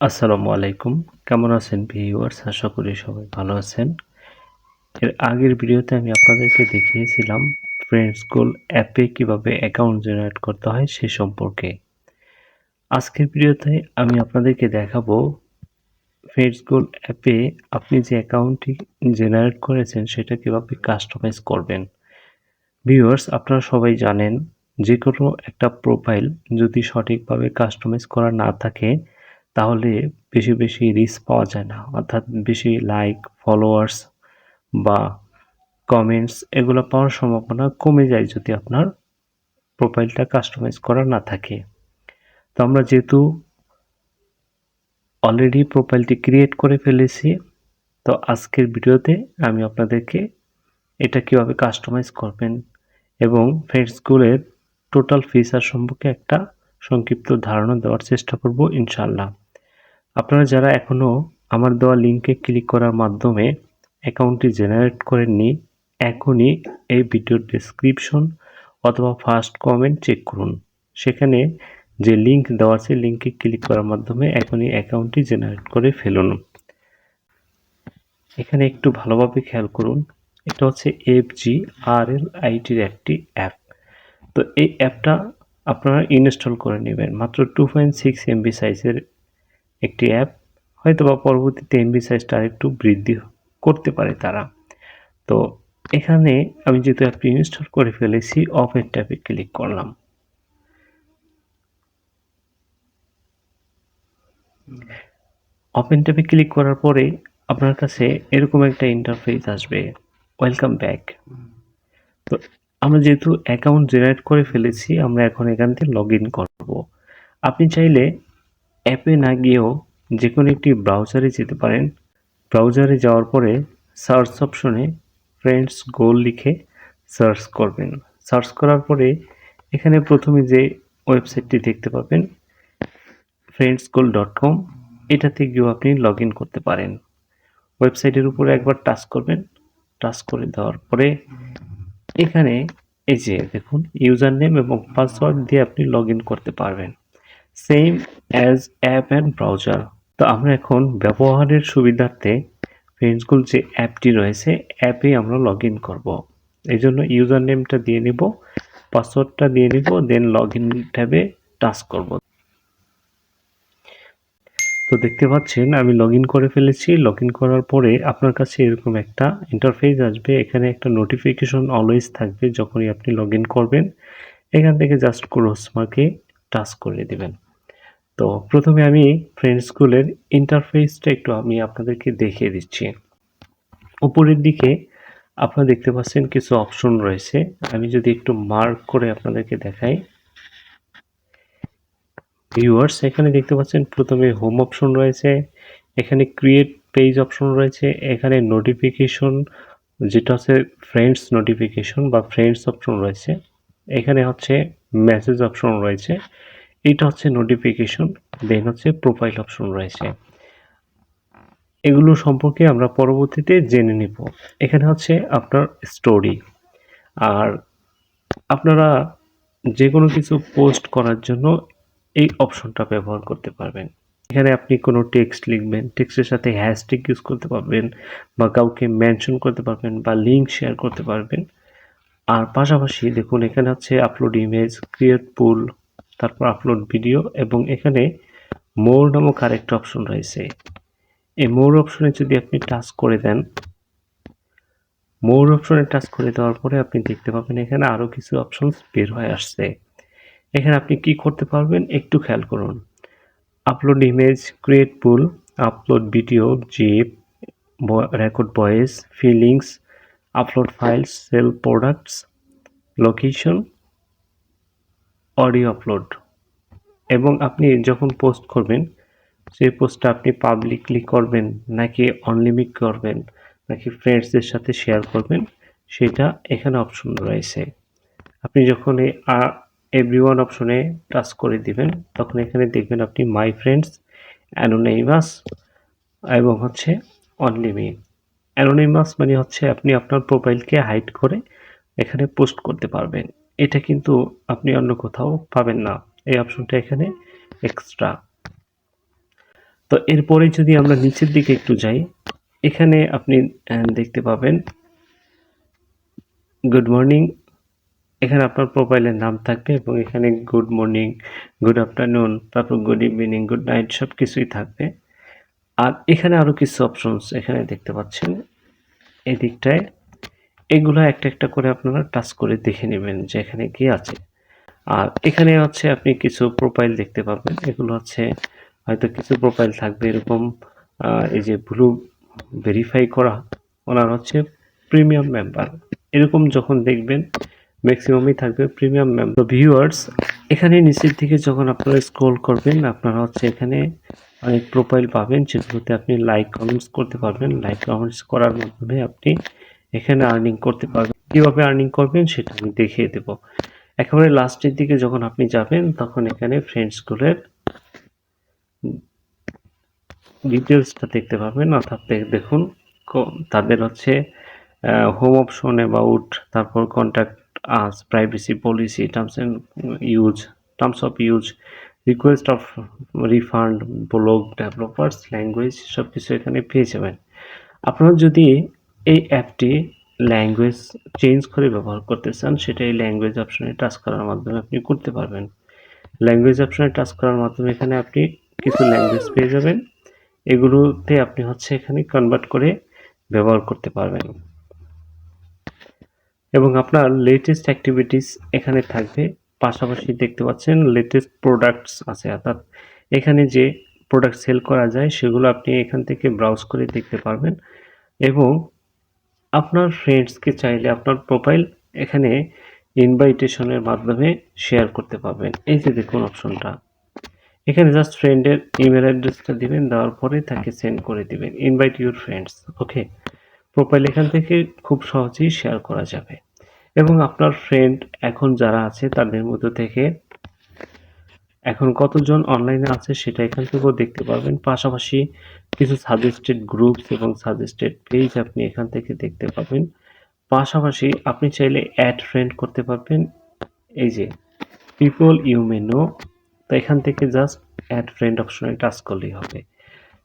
আসসালামু আলাইকুম। কেমন আছেন ভিউয়ার্স? আশা করি সবাই ভালো আছেন। এর আগের ভিডিওতে আমি আপনাদেরকে দেখিয়েছিলাম ফ্রেন্ডস গোল অ্যাপে কীভাবে অ্যাকাউন্ট জেনারেট করতে হয় সে সম্পর্কে। আজকের ভিডিওতে আমি আপনাদেরকে দেখাবো ফ্রেন্ডস গোল অ্যাপে আপনি যে অ্যাকাউন্টটি জেনারেট করেছেন, সেটা কীভাবে কাস্টমাইজ করবেন। ভিউয়ার্স, আপনারা সবাই জানেন যে কোনো একটা প্রোফাইল যদি সঠিকভাবে কাস্টমাইজ করা না থাকে তাহলে বেশি বেশি রিচ পাওয়া যায় না। অর্থাৎ বেশি লাইক ফলোয়ার্স বা কমেন্টস এগুলো পাওয়ার সম্ভাবনা কমে যায় যদি আপনার প্রোফাইলটা কাস্টমাইজ করা না থাকে। তো আমরা যেহেতু অলরেডি প্রোফাইলটি ক্রিয়েট করে ফেলেছি, তো আজকের ভিডিওতে আমি আপনাদেরকে এটা কীভাবে কাস্টমাইজ করবেন এবং ফ্রেন্ডসগুলোর টোটাল ফিচার সম্পর্কে একটা সংক্ষিপ্ত ধারণা দেওয়ার চেষ্টা করব ইনশাল্লাহ আপনারা যারা এখনও আমার দেওয়া লিঙ্কে ক্লিক করার মাধ্যমে অ্যাকাউন্টটি জেনারেট করেননি, এখনই এই ভিডিওর ডিসক্রিপশন অথবা ফার্স্ট কমেন্ট চেক করুন। সেখানে যে লিঙ্ক দেওয়া আছে লিঙ্কে ক্লিক করার মাধ্যমে এখনই অ্যাকাউন্টটি জেনারেট করে ফেলুন। এখানে একটু ভালোভাবে খেয়াল করুন, এটা হচ্ছে এফ জি আর এল আইটির একটি অ্যাপ তো এই অ্যাপটা আপনারা ইনস্টল করে নেবেন, মাত্র টু পয়েন্ট সিক্স এমবি সাইজের একটি অ্যাপ হয়তো বা পরবর্তীতে এমবি সাইজটা একটু বৃদ্ধি করতে পারে তারা। তো এখানে আমি যেহেতু অ্যাপটি ইনস্টল করে ফেলেছি অফের ট্যাপে ক্লিক করলাম। ওপেন ট্যাপে ক্লিক করার পরে আপনার কাছে এরকম একটা ইন্টারফেস আসবে ওয়েলকাম ব্যাক তো আমরা যেহেতু অ্যাকাউন্ট জেনারেট করে ফেলেছি, আমরা এখন এখান থেকে লগ ইন করব। আপনি চাইলে অ্যাপে না গিয়েও যে কোনো একটি ব্রাউজারে যেতে পারেন। ব্রাউজারে যাওয়ার পরে সার্চ অপশনে ফ্রেন্ডস গোল লিখে সার্চ করবেন। সার্চ করার পরে এখানে প্রথমে যে ওয়েবসাইটটি দেখতে পাবেন ফ্রেন্ডস গোল ডট কম এটাতে গিয়েও আপনি লগ ইন করতে পারেন। ওয়েবসাইটের উপরে একবার টাচ করবেন। টাচ করে দেওয়ার পরে এখানে এই যে দেখুন ইউজার নেম এবং পাসওয়ার্ড দিয়ে আপনি লগ করতে পারবেন। Same as app and browser তো আমরা এখন ব্যবহারের সুবিধার্থে ফ্রেন্ডসগুল যে অ্যাপটি রয়েছে অ্যাপে আমরা লগ ইন করব। এই জন্য ইউজার নেমটা দিয়ে নিব পাসওয়ার্ডটা দিয়ে নিব দেন লগ ইন ট্যাবে টাচ করব। তো দেখতে পাচ্ছেন, আমি লগ করে ফেলেছি। লগ করার পরে আপনার কাছে এরকম একটা ইন্টারফেস আসবে। এখানে একটা নোটিফিকেশন অলওয়েজ থাকবে যখনই আপনি লগ করবেন। এখান থেকে জাস্ট ক্রোস মার্কে টাচ করে দেবেন। তো প্রথমে আমি ফ্রেন্ড স্কুলের ইন্টারফেসটা একটু আমি আপনাদেরকে দেখিয়ে দিচ্ছি। উপরের দিকে আপনারা দেখতে পাচ্ছেন কিছু অপশন রয়েছে। আমি যদি একটু মার্ক করে আপনাদেরকে দেখাই। ভিউয়ার্স এখানে দেখতে পাচ্ছেন প্রথমে হোম অপশন রয়েছে, এখানে ক্রিয়েট পেজ অপশন রয়েছে, এখানে নোটিফিকেশন যেটা হচ্ছে ফ্রেন্ডস নোটিফিকেশন বা ফ্রেন্ডস অপশন রয়েছে, এখানে হচ্ছে মেসেজ অপশন রয়েছে। এটা হচ্ছে নোটিফিকেশন দেন হচ্ছে প্রোফাইল অপশন রয়েছে। এগুলো সম্পর্কে আমরা পরবর্তীতে জেনে নিব। এখানে হচ্ছে আপনার স্টোরি আর আপনারা যে কোনো কিছু পোস্ট করার জন্য এই অপশনটা ব্যবহার করতে পারবেন। এখানে আপনি কোনো টেক্সট লিখবেন টেক্সটের সাথে হ্যাশট্যাগ ইউজ করতে পারবেন বা কাউকে মেনশন করতে পারবেন বা লিঙ্ক শেয়ার করতে পারবেন। আর পাশাপাশি দেখুন, এখানে হচ্ছে আপলোড ইমেজ ক্রিয়েট পুল তারপর আপলোড ভিডিও এবং এখানে মোর নামক আরেকটা অপশন রয়েছে। এই মোর অপশনে যদি আপনি টাচ করে দেন মোর অপশনে টাচ করে দেওয়ার পরে আপনি দেখতে পাবেন এখানে আরও কিছু অপশন বের হয়ে আসছে। এখানে আপনি কি করতে পারবেন একটু খেয়াল করুন। Upload image create poll upload video GIF record voice feelings upload files sell products location audio upload এবং আপনি যখন পোস্ট করবেন, সেই পোস্টটা আপনি পাবলিকলি করবেন নাকি অনলিমিট করবেন, নাকি ফ্রেন্ডসদের সাথে শেয়ার করবেন, সেটা এখানে অপশন রয়েছে। আপনি যখন এই এভরি ওয়ান অপশনে টাচ করে দিবেন, তখন এখানে দেখবেন আপনি মাই ফ্রেন্ডস অ্যানোনেইমাস এবং হচ্ছে অনলিমি অ্যানোনিমাস মানে হচ্ছে আপনি আপনার প্রোফাইলকে হাইড করে এখানে পোস্ট করতে পারবেন। এটা কিন্তু আপনি অন্য কোথাও পাবেন না। এই অপশনটা এখানে এক্সট্রা তো এরপরে যদি আমরা নিচের দিকে একটু যাই, এখানে আপনি দেখতে পাবেন গুড মর্নিং এখানে আপনার প্রোফাইলের নাম থাকবে এবং এখানে গুড মর্নিং গুড আফটারনুন তারপর গুড ইভিনিং গুড নাইট সব কিছুই থাকবে। আর এখানে আরও কিছু অপশনস এখানে দেখতে পাচ্ছেন। এই দিকটায় এগুলো একটা একটা করে আপনারা টাচ করে দেখে নেবেন যে এখানে কি আছে। আর এখানে হচ্ছে আপনি কিছু প্রোফাইল দেখতে পাবেন। এগুলো হচ্ছে হয়তো কিছু প্রোফাইল থাকবে এরকম এই যে ব্লু ভেরিফাই করা, ওনার হচ্ছে প্রিমিয়াম মেম্বার এরকম যখন দেখবেন ম্যাক্সিমামই থাকবে প্রিমিয়াম মেম্বার ভিউয়ার্স এখানে নিচের দিকে যখন আপনারা স্ক্রল করবেন, আপনারা হচ্ছে এখানে অনেক প্রোফাইল পাবেন যেগুলোতে আপনি লাইক কমেন্টস করতে পারবেন। লাইক কমেন্টস করার মাধ্যমে আপনি এখানে আর্নিং করতে পারবেন। কীভাবে আর্নিং করবেন সেটা আমি দেখিয়ে দেব। একেবারে লাস্টের দিকে যখন আপনি যাবেন, তখন এখানে ফ্রেন্ডসগুলোর ডিটেলসটা দেখতে পাবেন অর্থাৎ দেখুন তাদের হচ্ছে হোম অপশন অ্যাবাউট তারপর contact us privacy policy terms and use terms of use request of refund blog developers language সব কিছু এখানে পেয়ে যাবেন। আপনারা যদি এই অ্যাপটি ল্যাঙ্গুয়েজ চেঞ্জ করে ব্যবহার করতে চান সেটা এই ল্যাঙ্গুয়েজ অপশনে টাচ করার মাধ্যমে আপনি করতে পারবেন। ল্যাঙ্গুয়েজ অপশনে টাচ করার মাধ্যমে এখানে আপনি কিছু ল্যাঙ্গুয়েজ পেয়ে যাবেন। এগুলোতে আপনি হচ্ছে এখানে কনভার্ট করে ব্যবহার করতে পারবেন। এবং আপনার লেটেস্ট অ্যাক্টিভিটিস এখানে থাকবে। পাশাপাশি দেখতে পাচ্ছেন লেটেস্ট প্রোডাক্টস আছে, অর্থাৎ এখানে যে প্রোডাক্ট সেল করা যায়, সেগুলো আপনি এখান থেকে ব্রাউজ করে দেখতে পারবেন। এবং আপনার ফ্রেন্ডসকে চাইলে আপনার প্রোফাইল এখানে ইনভাইটেশনের মাধ্যমে শেয়ার করতে পারবেন। এই যে দেখুন অপশনটা এখানে জাস্ট ফ্রেন্ডের ইমেল অ্যাড্রেসটা দিবেন, দেওয়ার পরে তাকে সেন্ড করে দিবেন। Invite your friends okay profile এখান থেকে খুব সহজেই শেয়ার করা যাবে। এবং আপনার ফ্রেন্ড এখন যারা আছে, তাদের মধ্যে থেকে এখন কতজন অনলাইনে আছে সেটা এখান থেকেও দেখতে পারবেন। পাশাপাশি কিছু সাজেস্টেড গ্রুপস এবং সাজেস্টেড পেজ আপনি এখান থেকে দেখতে পাবেন। পাশাপাশি আপনি চাইলে অ্যাড ফ্রেন্ড করতে পারবেন। এই যে পিপল ইউ মে নো তো এখান থেকে জাস্ট অ্যাড ফ্রেন্ড অপশনে টাচ করলেই হবে।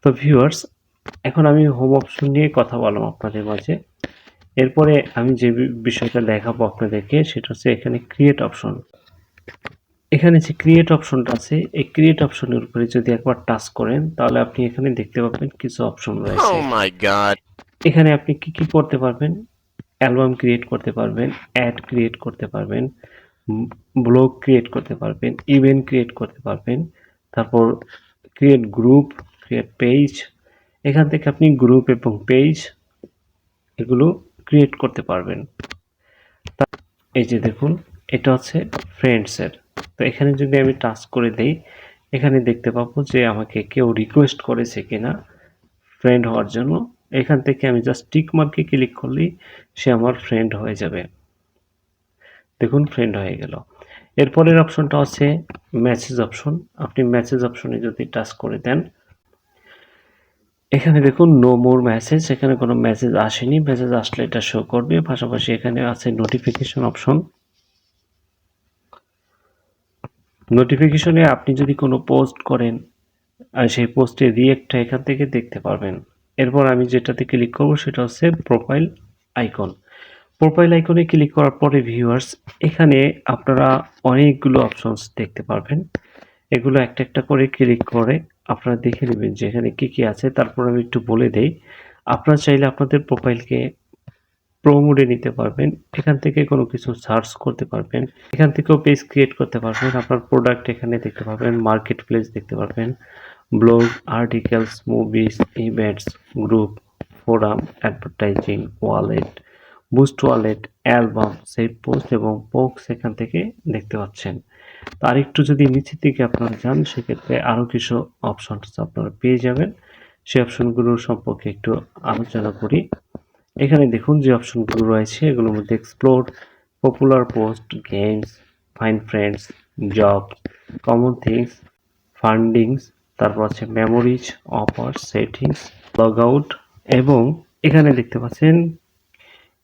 তো ভিউয়ার্স এখন আমি হোম অপশন নিয়ে কথা বললাম আপনাদের মাঝে। এরপরে আমি যে বিষয়টা দেখাবো আপনাদেরকে, সেটা হচ্ছে এখানে ক্রিয়েট অপশন এখানে যে ক্রিয়েট অপশনটা আছে এই ক্রিয়েট অপশনের উপরে যদি একবার টাচ করেন তাহলে আপনি এখানে দেখতে পাবেন কিছু অপশন রয়েছে। Oh. এখানে আপনি কি কি করতে পারবেন? অ্যালবাম ক্রিয়েট করতে পারবেন অ্যাড ক্রিয়েট করতে পারবেন ব্লগ ক্রিয়েট করতে পারবেন ইভেন্ট ক্রিয়েট করতে পারবেন তারপর ক্রিয়েট গ্রুপ ক্রিয়েট পেজ এখান থেকে আপনি গ্রুপ এবং পেজ এগুলো ক্রিয়েট করতে পারবেন। এই যে দেখুন এটা হচ্ছে ফ্রেন্ডসের তো এখানে যদি আমি টাচ করে দেই, এখানে দেখতে পাবো যে আমাকে কেউ রিকোয়েস্ট করেছে কিনা ফ্রেন্ড হওয়ার জন্য। এখান থেকে আমি জাস্ট টিক মার্কে ক্লিক করলেই সে আমার ফ্রেন্ড হয়ে যাবে। দেখুন ফ্রেন্ড হয়ে গেল। এরপরের অপশনটা হচ্ছে ম্যাসেজ অপশন আপনি ম্যাসেজ অপশনে যদি টাচ করে দেন, এখানে দেখুন নো মোর মেসেজ এখানে কোনো মেসেজ আসেনি। মেসেজ আসলে এটা শো করবে। পাশাপাশি এখানে আছে নোটিফিকেশন অপশন নোটিফিকেশনে আপনি যদি কোনো পোস্ট করেন সেই পোস্টের রিয়েক্টটা এখান থেকে দেখতে পারবেন। এরপর আমি যেটাতে ক্লিক করব সেটা হচ্ছে প্রোফাইল আইকন প্রোফাইল আইকনে ক্লিক করার পরে ভিউয়ার্স এখানে আপনারা অনেকগুলো অপশনস দেখতে পারবেন। এগুলো একটা একটা করে ক্লিক করে আপনারা দেখে নেবেন যে এখানে কী কী আছে। তারপর আমি একটু বলে দেই, আপনারা চাইলে আপনাদের প্রোফাইলকে প্রো মোডে নিতে পারবেন, এখান থেকে কোনো কিছু সার্চ করতে পারবেন, এখান থেকেও পেজ ক্রিয়েট করতে পারবেন, আপনার প্রোডাক্ট এখানে দেখতে পারবেন মার্কেট প্লেস দেখতে পারবেন blog articles movies events group forum advertising wallet boost wallet album save post এবং পোক্স এখান থেকে দেখতে পাচ্ছেন। তার একটু যদি নিচের দিকে আপনারা যান, সেক্ষেত্রে আরও কিছু অপশন আপনারা পেয়ে যাবেন। সেই অপশনগুলোর সম্পর্কে একটু আলোচনা করি। এখানে দেখুন যে অপশনগুলো রয়েছে, এগুলোর মধ্যে explore popular post games find friends job common things fundings তারপর আছে memories offer settings log out এবং এখানে দেখতে পাচ্ছেন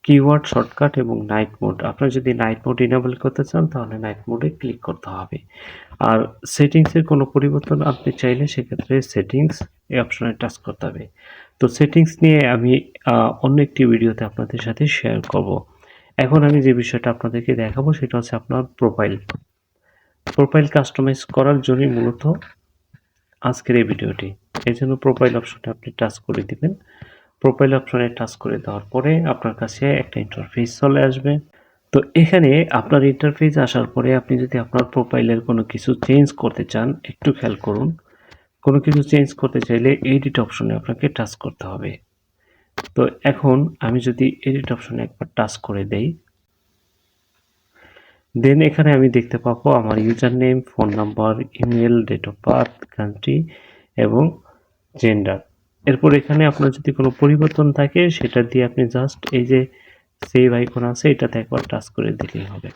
কিওয়ার্ড শর্টকাট এবং নাইট মোড আপনারা যদি নাইট মোড ইনেবল করতে চান, তাহলে নাইট মোডে ক্লিক করতে হবে। আর সেটিংসের কোনো পরিবর্তন আপনি চাইলে সেক্ষেত্রে সেটিংস এই অপশনে টাচ করতে হবে। তো সেটিংস নিয়ে আমি অন্য একটি ভিডিওতে আপনাদের সাথে শেয়ার করব। এখন আমি যে বিষয়টা আপনাদেরকে দেখাবো সেটা হচ্ছে আপনার প্রোফাইল প্রোফাইল কাস্টমাইজ করার জন্যই মূলত আজকের এই ভিডিওটি। এই জন্য প্রোফাইল অপশনটা আপনি টাচ করে দিবেন। প্রোফাইল অপশনে টাচ করে দেওয়ার পরে আপনার কাছে একটা ইন্টারফেস চলে আসবে। তো এখানে আপনার ইন্টারফেস আসার পরে আপনি যদি আপনার প্রোফাইলের কোনো কিছু চেঞ্জ করতে চান, একটু খেয়াল করুন। কোনো কিছু চেঞ্জ করতে চাইলে এডিট অপশনে আপনাকে টাচ করতে হবে। তো এখন আমি যদি এডিট অপশনে একবার টাচ করে দেই দেন এখানে আমি দেখতে পাবো আমার user name phone number email date of birth country এবং জেন্ডার এরপর এখানে আপনার যদি কোনো পরিবর্তন থাকে, সেটা দিয়ে আপনি জাস্ট এই যে সেভ আইকন আছে, এটাতে একবার টাচ করে দিলেই হবে।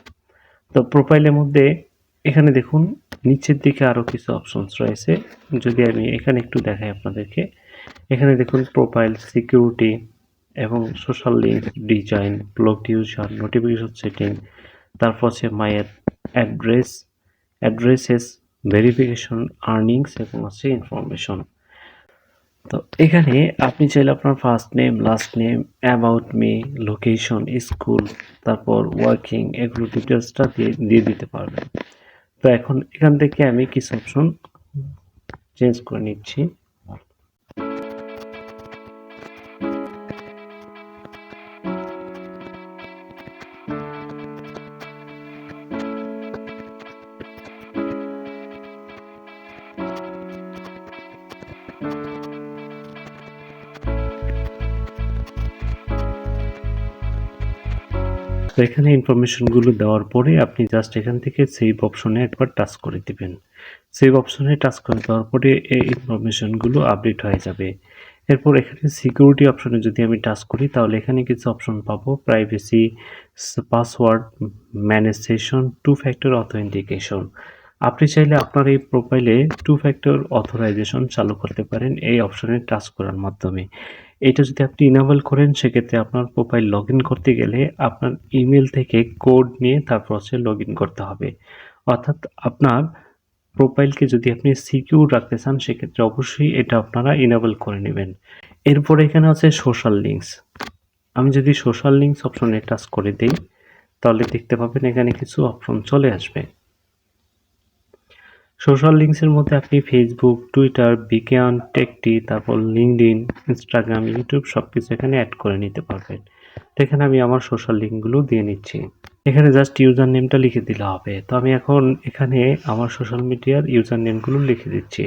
তো প্রোফাইলের মধ্যে এখানে দেখুন, নিচের দিকে আরও কিছু অপশনস রয়েছে। যদি আমি এখানে একটু দেখাই আপনাদেরকে, এখানে দেখুন প্রোফাইল সিকিউরিটি এবং social link design blog user notification setting তারপর হচ্ছে my address addresses verification earnings এবং হচ্ছে ইনফরমেশন তো এখানে আপনি চাইলে আপনার first name last name about me location school তারপর ওয়ার্কিং এগুলো ডিটেলসটা দিয়ে দিতে পারবেন। তো এখন এখান থেকে আমি কিছু অপশন চেঞ্জ করে নিচ্ছি। তো এখানে ইনফরমেশনগুলো দেওয়ার পরে আপনি জাস্ট এখান থেকে সেভ অপশনে একবার টাচ করে দিবেন। সেভ অপশনে টাচ করে দেওয়ার পরে এই ইনফরমেশনগুলো আপডেট হয়ে যাবে। এরপর এখানে সিকিউরিটি অপশনে যদি আমি টাচ করি, তাহলে এখানে কিছু অপশন পাবো। Privacy password manage session two factor authentication আপনি চাইলে আপনার এই প্রোফাইলে টু ফ্যাক্টর অথরাইজেশন চালু করতে পারেন এই অপশনে টাচ করার মাধ্যমে। এটা যদি আপনি ইনেবল করেন, সেক্ষেত্রে আপনার প্রোফাইল লগ করতে গেলে আপনার ইমেল থেকে কোড নিয়ে তারপর হচ্ছে লগ করতে হবে। অর্থাৎ আপনার প্রোফাইলকে যদি আপনি সিকিউর রাখতে চান, সেক্ষেত্রে অবশ্যই এটা আপনারা ইনেবল করে নেবেন। এরপরে এখানে আছে সোশ্যাল লিঙ্কস আমি যদি সোশ্যাল লিঙ্কস অপশনে টাচ করে দিই, তাহলে দেখতে পাবেন এখানে কিছু অপশন চলে আসবে। সোশ্যাল লিঙ্কসের মধ্যে আপনি ফেসবুক টুইটার বিজ্ঞান টেকটি তারপর লিঙ্কডিন ইনস্টাগ্রাম ইউটিউব সব কিছু এখানে অ্যাড করে নিতে পারবেন। এখানে আমি আমার সোশ্যাল লিঙ্কগুলো দিয়ে নিচ্ছি। এখানে জাস্ট ইউজার নেমটা লিখে দিলে হবে। তো আমি এখন এখানে আমার সোশ্যাল মিডিয়ার ইউজার নেমগুলো লিখে দিচ্ছি।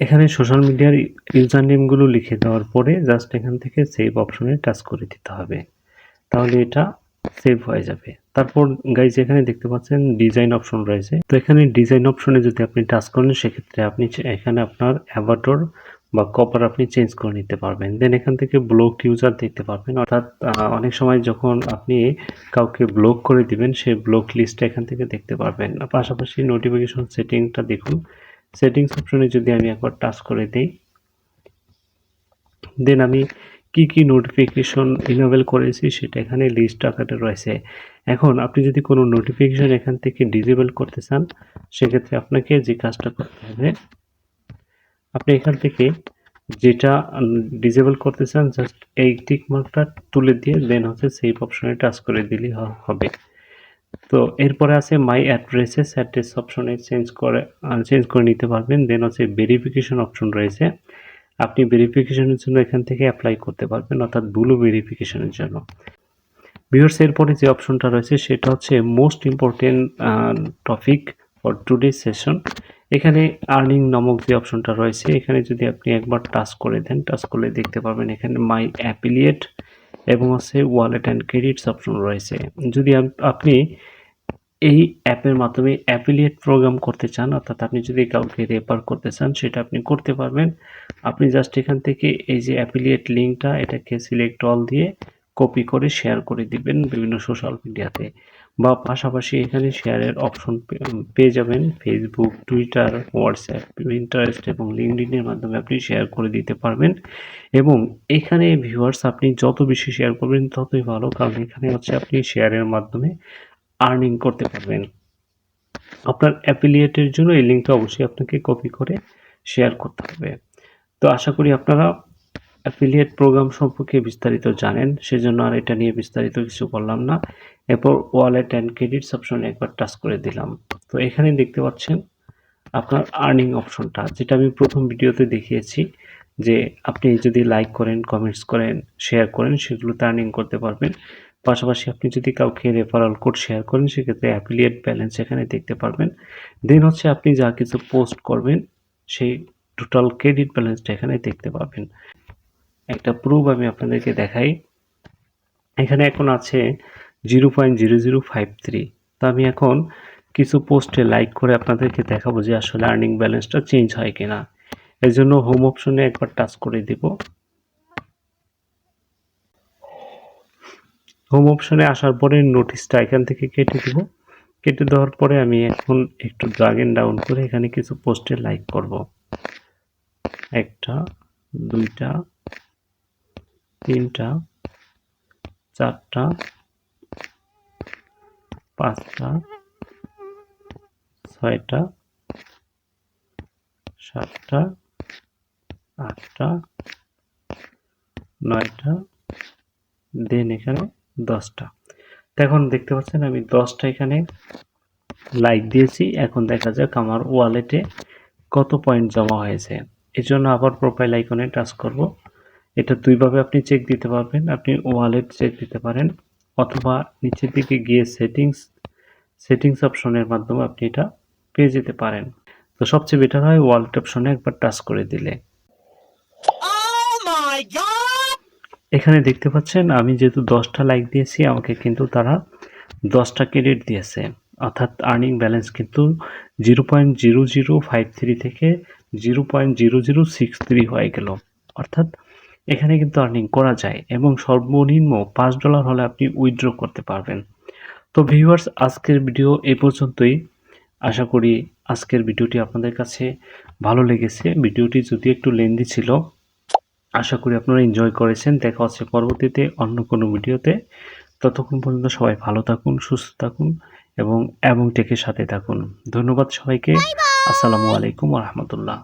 এখানে সোশ্যাল মিডিয়ার ইউজার নেমগুলো লিখে দেওয়ার পরে জাস্ট এখান থেকে সেভ অপশনে টাচ করে দিতে হবে। তাহলে এটা সেভ হয়ে যাবে। তারপর গাইজ এখানে দেখতে পাচ্ছেন ডিজাইন অপশন রয়েছে। তো এখানে ডিজাইন অপশনে যদি আপনি টাচ করেন, সেক্ষেত্রে আপনি এখানে আপনার অ্যাভাটর বা কপার আপনি চেঞ্জ করে নিতে পারবেন। দেন এখান থেকে ব্লক ইউজার দেখতে পারবেন। অর্থাৎ অনেক সময় যখন আপনি কাউকে ব্লক করে দিবেন সেই ব্লক লিস্টটা এখান থেকে দেখতে পারবেন। পাশাপাশি নোটিফিকেশন সেটিংটা দেখুন। সেটিংস অপশনে যদি আমি একবার টাচ করে দিই দেন আমি কি কি নোটিফিকেশন ইনেবল করেছি সেটা এখানে লিস্ট আকারে রয়েছে। এখন আপনি যদি কোনো নোটিফিকেশন এখান থেকে ডিসেবল করতে চান, সেক্ষেত্রে আপনাকে যে কাজটা করতে হবে, আপনি এখান থেকে যেটা ডিসেবল করতে চান জাস্ট এই টিক মার্কটা তুলে দিয়ে দেন হচ্ছে সেভ অপশনে টাচ করে দিলেই হবে। তো এরপরে আছে মাই অ্যাড্রেসেস অ্যাড্রেস অপশনে চেঞ্জ করে চেঞ্জ করে নিতে পারবেন। দেন হচ্ছে ভেরিফিকেশন অপশন রয়েছে। আপনি ভেরিফিকেশনের জন্য এখান থেকে অ্যাপ্লাই করতে পারবেন, অর্থাৎ ব্লু ভেরিফিকেশনের জন্য। ভিউয়ার্স এরপরে যে অপশনটা রয়েছে, সেটা হচ্ছে most important topic for today session এখানে আর্নিং নামক যে অপশনটা রয়েছে, এখানে যদি আপনি একবার টাচ করে দেন টাচ করলে দেখতে পারবেন এখানে মাই অ্যাপিলিয়েট এবং হচ্ছে ওয়ালেট অ্যান্ড ক্রেডিটস অপশন রয়েছে। যদি আপনি এই অ্যাপের মাধ্যমে অ্যাফিলিয়েট প্রোগ্রাম করতে চান, অর্থাৎ আপনি যদি কাউকে রেফার করতে চান, সেটা আপনি করতে পারবেন। আপনি জাস্ট এখান থেকে এই যে অ্যাফিলিয়েট লিঙ্কটা এটাকে সিলেক্ট অল দিয়ে কপি করে শেয়ার করে দিবেন বিভিন্ন সোশ্যাল মিডিয়াতে বা পাশাপাশি এখানে শেয়ারের অপশন পেয়ে যাবেন। ফেসবুক টুইটার হোয়াটসঅ্যাপ ইন্টারেস্ট এবং লিঙ্কডিনের মাধ্যমে আপনি শেয়ার করে দিতে পারবেন। এবং এখানে ভিউয়ার্স আপনি যত বেশি শেয়ার করবেন, ততই ভালো। কারণ এখানে হচ্ছে আপনি শেয়ারের মাধ্যমে আর্নিং করতে পারবেন। আপনার অ্যাফিলিয়েটের জন্য এই লিঙ্কটা অবশ্যই আপনাকে কপি করে শেয়ার করতে হবে। তো আশা করি আপনারা অ্যাফিলিয়েট প্রোগ্রাম সম্পর্কে বিস্তারিত জানেন, সেজন্য আর এটা নিয়ে বিস্তারিত কিছু বললাম না। এরপর ওয়ালেট অ্যান্ড ক্রেডিটস অপশনে একবার টাচ করে দিলাম। তো এখানে দেখতে পাচ্ছেন আপনার আর্নিং অপশনটা যেটা আমি প্রথম ভিডিওতে দেখিয়েছি যে আপনি যদি লাইক করেন কমেন্টস করেন শেয়ার করেন, সেগুলোতে আর্নিং করতে পারবেন। পাশাপাশি আপনি যদি কাউকে রেফারাল কোড শেয়ার করেন, সেক্ষেত্রে অ্যাফিলিয়েট ব্যালেন্স এখানে দেখতে পারবেন। দেন হচ্ছে আপনি যা কিছু পোস্ট করবেন, সেই টোটাল ক্রেডিট ব্যালেন্সটা এখানে দেখতে পাবেন। একটা প্রুফ আমি আপনাদেরকে দেখাই। এখানে এখন আছে zero point zero zero five three তো আমি এখন কিছু পোস্টে লাইক করে আপনাদেরকে দেখাবো যে আসলে আর্নিং ব্যালেন্সটা চেঞ্জ হয় কিনা। এর জন্য হোম অপশনে একবার টাচ করে দিব। হোম অপশনে আসার পরে নোটিশটা এখান থেকে কেটে দিব। কেটে দেওয়ার পরে আমি এখন একটু ড্রাগ এন্ড ডাউন করে এখানে কিছু পোস্টে লাইক করব। একটা, দুইটা, তিনটা, চারটা, পাঁচটা, ছয়টা, সাতটা, আটটা, নয়টা, দেন এখানে দশটা। এখন দেখতে পাচ্ছেন আমি দশটা এখানে লাইক দিয়েছি। এখন দেখা যাক আমার ওয়ালেটে কত পয়েন্ট জমা হয়েছে। এর জন্য আবার প্রোফাইল আইকনে টাচ করব। এটা দুইভাবে আপনি চেক দিতে পারবেন। আপনি ওয়ালেট চেক দিতে পারেন অথবা নিচের দিকে গিয়ে সেটিংস সেটিংস অপশনের মাধ্যমে আপনি এটা পেয়ে যেতে পারেন। তো সবচেয়ে বেটার হয় ওয়ালেট অপশনে একবার টাচ করে দিলে। এখানে দেখতে পাচ্ছেন, আমি যেহেতু দশটা লাইক দিয়েছি, আমাকে কিন্তু তারা দশটা ক্রেডিট দিয়েছে। অর্থাৎ আর্নিং ব্যালেন্স কিন্তু zero point zero zero five three থেকে zero point zero zero six three হয়ে গেল। অর্থাৎ এখানে কিন্তু আর্নিং করা যায় এবং সর্বনিম্ন পাঁচ ডলার হলে আপনি উইথড্র করতে পারবেন। তো ভিউয়ার্স আজকের ভিডিও এ পর্যন্তই। আশা করি আজকের ভিডিওটি আপনাদের কাছে ভালো লেগেছে। ভিডিওটি যদি একটু লেন্দি ছিল আশা করি আপনারা এনজয় করেছেন। দেখা হচ্ছে পরবর্তীতে অন্য কোনো ভিডিওতে। ততক্ষণ পর্যন্ত সবাই ভালো থাকুন সুস্থ থাকুন এবং এবং টেকের সাথে থাকুন। ধন্যবাদ সবাইকে। আসসালামু আলাইকুম রহমতুল্লাহ।